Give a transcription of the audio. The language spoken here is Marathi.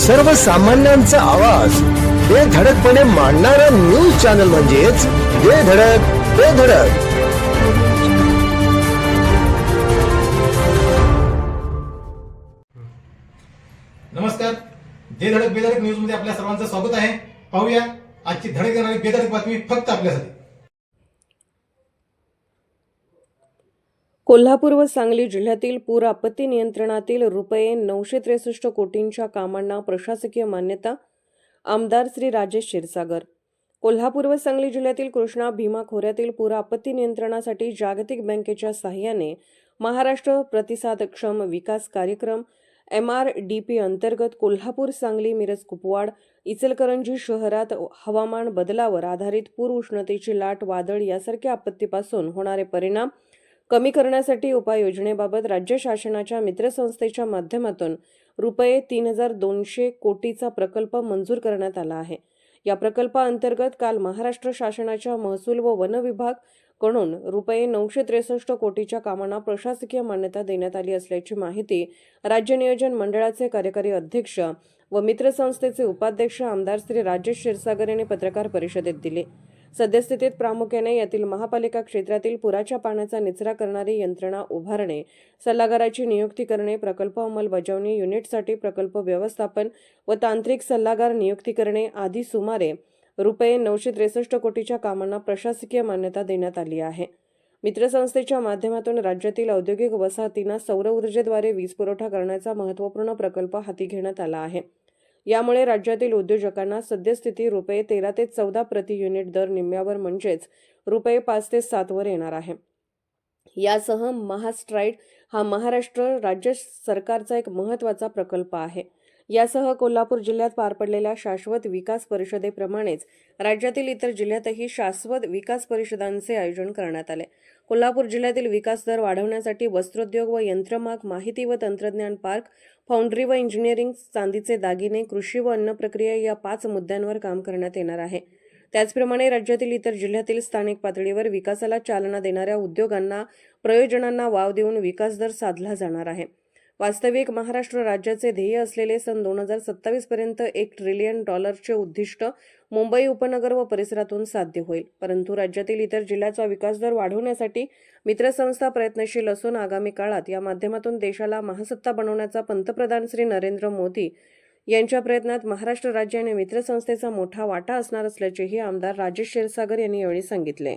सर्वसामान्यांचा आवाज. हे धडकपणे मांडणारा न्यूज चॅनल म्हणजेच जे धडक ते धडक. नमस्कार. जे धडक बेधडक न्यूजमध्ये आपल्या सर्वांचं स्वागत आहे. पाहूया आजची धडक देणारी बेधडक बातमी फक्त आपल्यासाठी. कोल्हापूर व सांगली जिल्ह्यातील पूर आपत्ती नियंत्रणातील रुपये नऊशे त्रेसष्ट कोटींच्या कामांना प्रशासकीय मान्यता आमदार श्री राजेश क्षीरसागर. कोल्हापूर व सांगली जिल्ह्यातील कृष्णा भीमा खोऱ्यातील पूर आपत्ती नियंत्रणासाठी जागतिक बँकेच्या सहाय्याने महाराष्ट्र प्रतिसादक्षम विकास कार्यक्रम एम आर डी पी अंतर्गत कोल्हापूर सांगली मिरज कुपवाड इचलकरंजी शहरात हवामान बदलावर आधारित पूर उष्णतेची लाट वादळ यासारख्या आपत्तीपासून होणारे परिणाम कमी करण्यासाठी उपाययोजनेबाबत राज्य शासनाच्या मित्रसंस्थेच्या माध्यमातून रुपये तीन हजार दोनशे कोटीचा प्रकल्प मंजूर करण्यात आला आहे. या प्रकल्पाअंतर्गत काल महाराष्ट्र शासनाच्या महसूल व वन विभागकडून रुपये नऊशे त्रेसष्ट कोटीच्या कामांना प्रशासकीय मान्यता देण्यात आली असल्याची माहिती राज्य नियोजन मंडळाचे कार्यकारी अध्यक्ष व मित्रसंस्थेचे उपाध्यक्ष आमदार श्री राजेश क्षीरसागर यांनी पत्रकार परिषदेत दिली. सद्यस्थितीत प्रामुख्याने यातील महापालिका क्षेत्रातील पुराच्या पाण्याचा निचरा करणारी यंत्रणा उभारणे सल्लागाराची नियुक्ती करणे प्रकल्प अंमलबजावणी युनिटसाठी प्रकल्प व्यवस्थापन व तांत्रिक सल्लागार नियुक्ती करणे आदी सुमारे रुपये नऊशे त्रेसष्ट कोटीच्या कामांना प्रशासकीय मान्यता देण्यात आली आहे. मित्रसंस्थेच्या माध्यमातून राज्यातील औद्योगिक वसाहतींना सौर ऊर्जेद्वारे वीज पुरवठा करण्याचा महत्त्वपूर्ण प्रकल्प हाती घेण्यात आला आहे. यामुळे राज्यातील उद्योजकांना सद्यस्थिती रुपये तेरा ते चौदा प्रति युनिट दर निम्म्यावर म्हणजेच रुपये पाच ते सातवर येणार आहे. यासह महास्ट्राईड हा महाराष्ट्र राज्य सरकारचा एक महत्त्वाचा प्रकल्प आहे. यासह कोल्हापूर जिल्ह्यात पार पडलेल्या शाश्वत विकास परिषदेप्रमाणेच राज्यातील इतर जिल्ह्यातही शाश्वत विकास परिषदांचे आयोजन करण्यात आले. कोल्हापूर जिल्ह्यातील विकास दर वाढवण्यासाठी वस्त्रोद्योग व यंत्रमाग माहिती व तंत्रज्ञान पार्क फाउंड्री व इंजिनिअरिंग चांदीचे दागिने कृषी व अन्न प्रक्रिया या पाच मुद्द्यांवर काम करण्यात येणार आहे. त्याचप्रमाणे राज्यातील इतर जिल्ह्यातील स्थानिक पातळीवर विकासाला चालना देणाऱ्या उद्योगांना प्रयोजनांना वाव देऊन विकास दर साधला जाणार आहे. वास्तविक महाराष्ट्र राज्याचे ध्येय असलेले सन दोन हजार सत्तावीस पर्यंत एक ट्रिलियन डॉलरचे उद्दिष्ट मुंबई उपनगर व परिसरातून साध्य होईल. परंतु राज्यातील इतर जिल्ह्याचा विकास दर वाढवण्यासाठी मित्रसंस्था प्रयत्नशील असून आगामी काळात या माध्यमातून देशाला महासत्ता बनवण्याचा पंतप्रधान श्री नरेंद्र मोदी यांच्या प्रयत्नात महाराष्ट्र राज्य आणि मित्रसंस्थेचा मोठा वाटा असणार असल्याचेही आमदार राजेश क्षीरसागर यांनी यावेळी सांगितले.